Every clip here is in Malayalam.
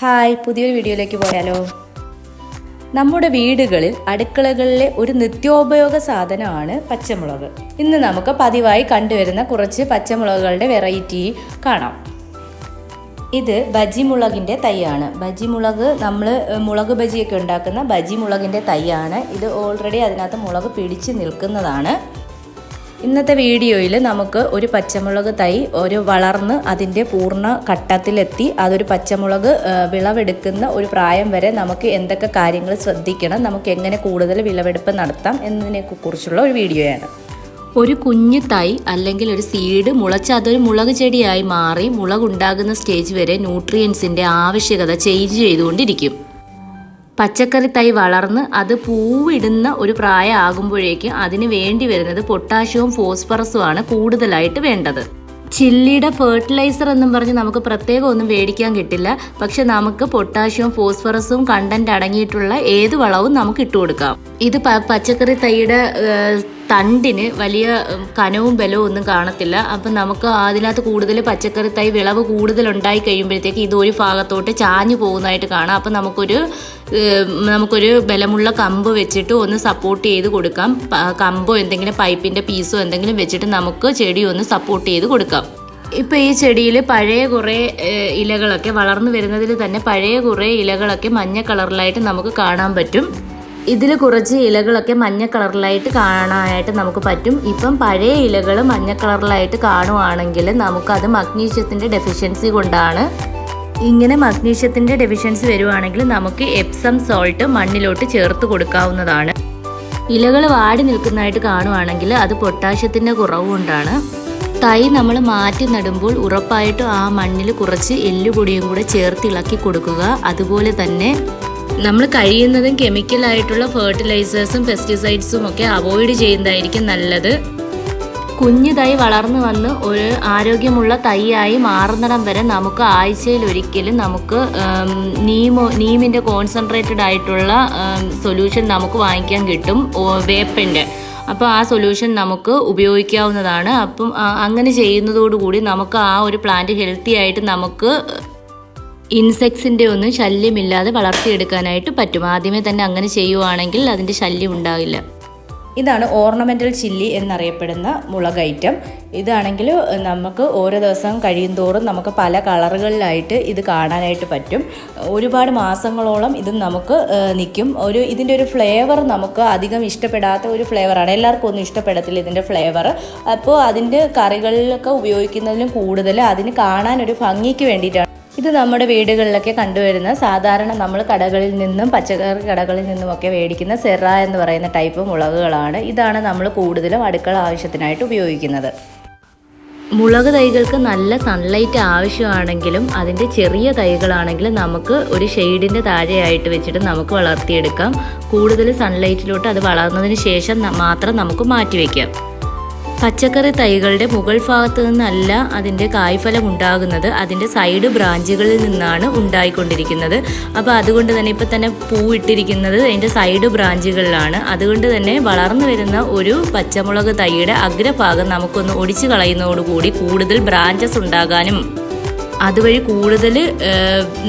ഹായ് പുതിയൊരു വീഡിയോയിലേക്ക് പോയാലോ? നമ്മുടെ വീടുകളിൽ അടുക്കളകളിലെ ഒരു നിത്യോപയോഗ സാധനമാണ് പച്ചമുളക്. ഇന്ന് നമുക്ക് പതിവായി കണ്ടുവരുന്ന കുറച്ച് പച്ചമുളകുകളുടെ വെറൈറ്റി കാണാം. ഇത് ബജി മുളകിന്റെ തൈയാണ്. ബജി മുളക് നമ്മൾ മുളക് ബജിയൊക്കെ ഉണ്ടാക്കുന്ന ബജി മുളകിന്റെ തൈയാണ്. ഇത് ഓൾറെഡി അതിനകത്ത് മുളക് പിടിച്ച് നിൽക്കുന്നതാണ്. ഇന്നത്തെ വീഡിയോയിൽ നമുക്ക് ഒരു പച്ചമുളക് തൈ ഒരു വളർന്ന് അതിന്റെ പൂർണ ഘട്ടത്തിലെത്തി അതൊരു പച്ചമുളക് വിളവെടുക്കുന്ന ഒരു പ്രായം വരെ നമുക്ക് എന്തൊക്കെ കാര്യങ്ങൾ ശ്രദ്ധിക്കണം നമുക്ക് എങ്ങനെ കൂടുതൽ വിളവെടുപ്പ് നടത്താം എന്നതിനെക്കുറിച്ചുള്ള ഒരു വീഡിയോയാണ്. ഒരു കുഞ്ഞു തൈ അല്ലെങ്കിൽ ഒരു സീഡ് മുളച്ച് അതൊരു മുളക് ചെടിയായി മാറി മുളകുണ്ടാകുന്ന സ്റ്റേജ് വരെ ന്യൂട്രിയൻസിന്റെ ആവശ്യകത ചേഞ്ച് ചെയ്തുകൊണ്ടിരിക്കും. പച്ചക്കറി തൈ വളർന്ന് അത് പൂവിടുന്ന ഒരു പ്രായമാകുമ്പോഴേക്കും അതിന് വേണ്ടി വരുന്നത് പൊട്ടാഷ്യവും ഫോസ്ഫറസും ആണ് കൂടുതലായിട്ട് വേണ്ടത്. ചില്ലിയുടെ ഫെർട്ടിലൈസർ എന്നും പറഞ്ഞ് നമുക്ക് പ്രത്യേകം ഒന്നും മേടിക്കാൻ കിട്ടില്ല. പക്ഷെ നമുക്ക് പൊട്ടാഷ്യവും ഫോസ്ഫറസും കണ്ടന്റ് അടങ്ങിയിട്ടുള്ള ഏത് വളവും നമുക്ക് ഇട്ട് കൊടുക്കാം ഇത് പച്ചക്കറി തൈയുടെ തണ്ടിന് വലിയ കനവും ബലവും ഒന്നും കാണത്തില്ല. അപ്പം നമുക്ക് അതിനകത്ത് കൂടുതൽ പച്ചക്കറി തൈ വിളവ് കൂടുതൽ ഉണ്ടായി കഴിയുമ്പോഴത്തേക്ക് ഇത് ഒരു ഭാഗത്തോട്ട് ചാഞ്ഞു പോകുന്നതായിട്ട് കാണാം. അപ്പം നമുക്കൊരു നമുക്കൊരു ബലമുള്ള കമ്പ് വെച്ചിട്ട് ഒന്ന് സപ്പോർട്ട് ചെയ്ത് കൊടുക്കാം. കമ്പോ എന്തെങ്കിലും പൈപ്പിന്റെ പീസോ എന്തെങ്കിലും വെച്ചിട്ട് നമുക്ക് ചെടി ഒന്ന് സപ്പോർട്ട് ചെയ്ത് കൊടുക്കാം. ഇപ്പോൾ ഈ ചെടിയിൽ പഴയ കുറേ ഇലകളൊക്കെ വളർന്നു വരുന്നതിൽ തന്നെ പഴയ കുറേ ഇലകളൊക്കെ മഞ്ഞ കളറിലായിട്ട് നമുക്ക് കാണാൻ പറ്റും. ഇതിൽ കുറച്ച് ഇലകളൊക്കെ മഞ്ഞ കളറിലായിട്ട് കാണാനായിട്ട് നമുക്ക് പറ്റും. ഇപ്പം പഴയ ഇലകൾ മഞ്ഞ കളറിലായിട്ട് കാണുവാണെങ്കിൽ നമുക്കത് മഗ്നീഷ്യത്തിന്റെ ഡെഫിഷ്യൻസി കൊണ്ടാണ്. ഇങ്ങനെ മഗ്നീഷ്യത്തിന്റെ ഡെഫിഷ്യൻസി വരുവാണെങ്കിൽ നമുക്ക് എപ്സം സോൾട്ട് മണ്ണിലോട്ട് ചേർത്ത് കൊടുക്കാവുന്നതാണ്. ഇലകൾ വാടി നിൽക്കുന്നതായിട്ട് കാണുവാണെങ്കിൽ അത് പൊട്ടാഷ്യത്തിന്റെ കുറവ് കൊണ്ടാണ്. തൈ നമ്മൾ മാറ്റി നടുമ്പോൾ ഉറപ്പായിട്ടും ആ മണ്ണിൽ കുറച്ച് എല്ലുപൊടിയും കൂടെ ചേർത്ത് ഇളക്കി കൊടുക്കുക. അതുപോലെ തന്നെ നമ്മൾ കഴിയുന്നതും കെമിക്കലായിട്ടുള്ള ഫെർട്ടിലൈസേഴ്സും പെസ്റ്റിസൈഡ്സും ഒക്കെ അവോയ്ഡ് ചെയ്യുന്നതായിരിക്കും നല്ലത്. കുഞ്ഞു തൈ വളർന്നു വന്ന് ഒരു ആരോഗ്യമുള്ള തൈയായി മാറുന്നിടം വരെ നമുക്ക് ആഴ്ചയിൽ ഒരിക്കലും നമുക്ക് നീമോ നീമിന്റെ കോൺസെൻട്രേറ്റഡ് ആയിട്ടുള്ള സൊല്യൂഷൻ നമുക്ക് വാങ്ങിക്കാൻ കിട്ടും വേപ്പിന്റെ അപ്പോൾ ആ സൊല്യൂഷൻ നമുക്ക് ഉപയോഗിക്കാവുന്നതാണ്. അപ്പം അങ്ങനെ ചെയ്യുന്നതോടുകൂടി നമുക്ക് ആ ഒരു പ്ലാന്റ് ഹെൽത്തി ആയിട്ട് നമുക്ക് ഇൻസെക്ട്സിന്റെ ഒന്നും ശല്യമില്ലാതെ വളർത്തിയെടുക്കാനായിട്ട് പറ്റും. ആദ്യമേ തന്നെ അങ്ങനെ ചെയ്യുവാണെങ്കിൽ അതിന്റെ ശല്യം ഉണ്ടാകില്ല ഇതാണ് ഓർണമെന്റൽ ചില്ലി എന്നറിയപ്പെടുന്ന മുളക് ഐറ്റം. ഇതാണെങ്കിൽ നമുക്ക് ഓരോ ദിവസം കഴിയും തോറും നമുക്ക് പല കളറുകളിലായിട്ട് ഇത് കാണാനായിട്ട് പറ്റും. ഒരുപാട് മാസങ്ങളോളം ഇത് നമുക്ക് നിൽക്കും. ഒരു ഇതിന്റെ ഒരു ഫ്ലേവർ നമുക്ക് അധികം ഇഷ്ടപ്പെടാത്ത ഒരു ഫ്ലേവറാണ്. എല്ലാവർക്കും ഒന്നും ഇഷ്ടപ്പെടത്തില്ല ഇതിന്റെ ഫ്ലേവർ. അപ്പോൾ അതിന്റെ കറികളിലൊക്കെ ഉപയോഗിക്കുന്നതിലും കൂടുതൽ അതിന് കാണാൻ ഒരു ഭംഗിക്ക് വേണ്ടിയിട്ടാണ് ഇത് നമ്മുടെ വീടുകളിലൊക്കെ കണ്ടുവരുന്ന സാധാരണ നമ്മൾ കടകളിൽ നിന്നും പച്ചക്കറി കടകളിൽ നിന്നുമൊക്കെ മേടിക്കുന്ന സെറ എന്ന് പറയുന്ന ടൈപ്പ് മുളകുകളാണ്. ഇതാണ് നമ്മൾ കൂടുതലും അടുക്കള ആവശ്യത്തിനായിട്ട് ഉപയോഗിക്കുന്നത്. മുളക് തൈകൾക്ക് നല്ല സൺലൈറ്റ് ആവശ്യമാണെങ്കിലും അതിന്റെ ചെറിയ തൈകളാണെങ്കിലും നമുക്ക് ഒരു ഷെയ്ഡിന്റെ താഴെയായിട്ട് വെച്ചിട്ട് നമുക്ക് വളർത്തിയെടുക്കാം. കൂടുതൽ സൺലൈറ്റിലോട്ട് അത് വളർന്നതിന് ശേഷം മാത്രം നമുക്ക് മാറ്റിവെക്കാം. പച്ചക്കറി തൈകളുടെ മുകൾ ഭാഗത്തു നിന്നല്ല അതിന്റെ കായ്ഫലം ഉണ്ടാകുന്നത്. അതിന്റെ സൈഡ് ബ്രാഞ്ചുകളിൽ നിന്നാണ് ഉണ്ടായിക്കൊണ്ടിരിക്കുന്നത്. അപ്പോൾ അതുകൊണ്ട് തന്നെ ഇപ്പം തന്നെ പൂ ഇട്ടിരിക്കുന്നത് അതിന്റെ സൈഡ് ബ്രാഞ്ചുകളിലാണ്. അതുകൊണ്ട് തന്നെ വളർന്നു വരുന്ന ഒരു പച്ചമുളക് തൈയുടെ അഗ്രഭാഗം നമുക്കൊന്ന് ഒടിച്ചു കളയുന്നതോടുകൂടി കൂടുതൽ ബ്രാഞ്ചസ് ഉണ്ടാകാനും അതുവഴി കൂടുതൽ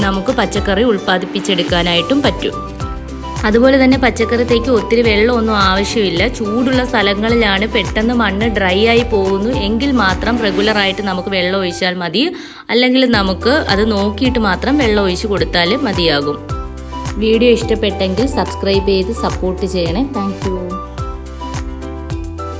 നമുക്ക് പച്ചക്കറി ഉൽപ്പാദിപ്പിച്ചെടുക്കാനായിട്ടും പറ്റും. അതുപോലെ തന്നെ പച്ചക്കറിത്തേക്ക് ഒത്തിരി വെള്ളമൊന്നും ആവശ്യമില്ല. ചൂടുള്ള സ്ഥലങ്ങളിലാണ് പെട്ടെന്ന് മണ്ണ് ഡ്രൈ ആയി പോകുന്നു. എങ്കിൽ മാത്രം റെഗുലറായിട്ട് നമുക്ക് വെള്ളം ഒഴിച്ചാൽ മതി. അല്ലെങ്കിൽ നമുക്ക് അത് നോക്കിയിട്ട് മാത്രം വെള്ളം ഒഴിച്ച് കൊടുത്താൽ മതിയാകും. വീഡിയോ ഇഷ്ടപ്പെട്ടെങ്കിൽ സബ്സ്ക്രൈബ് ചെയ്ത് സപ്പോർട്ട് ചെയ്യണേ. താങ്ക്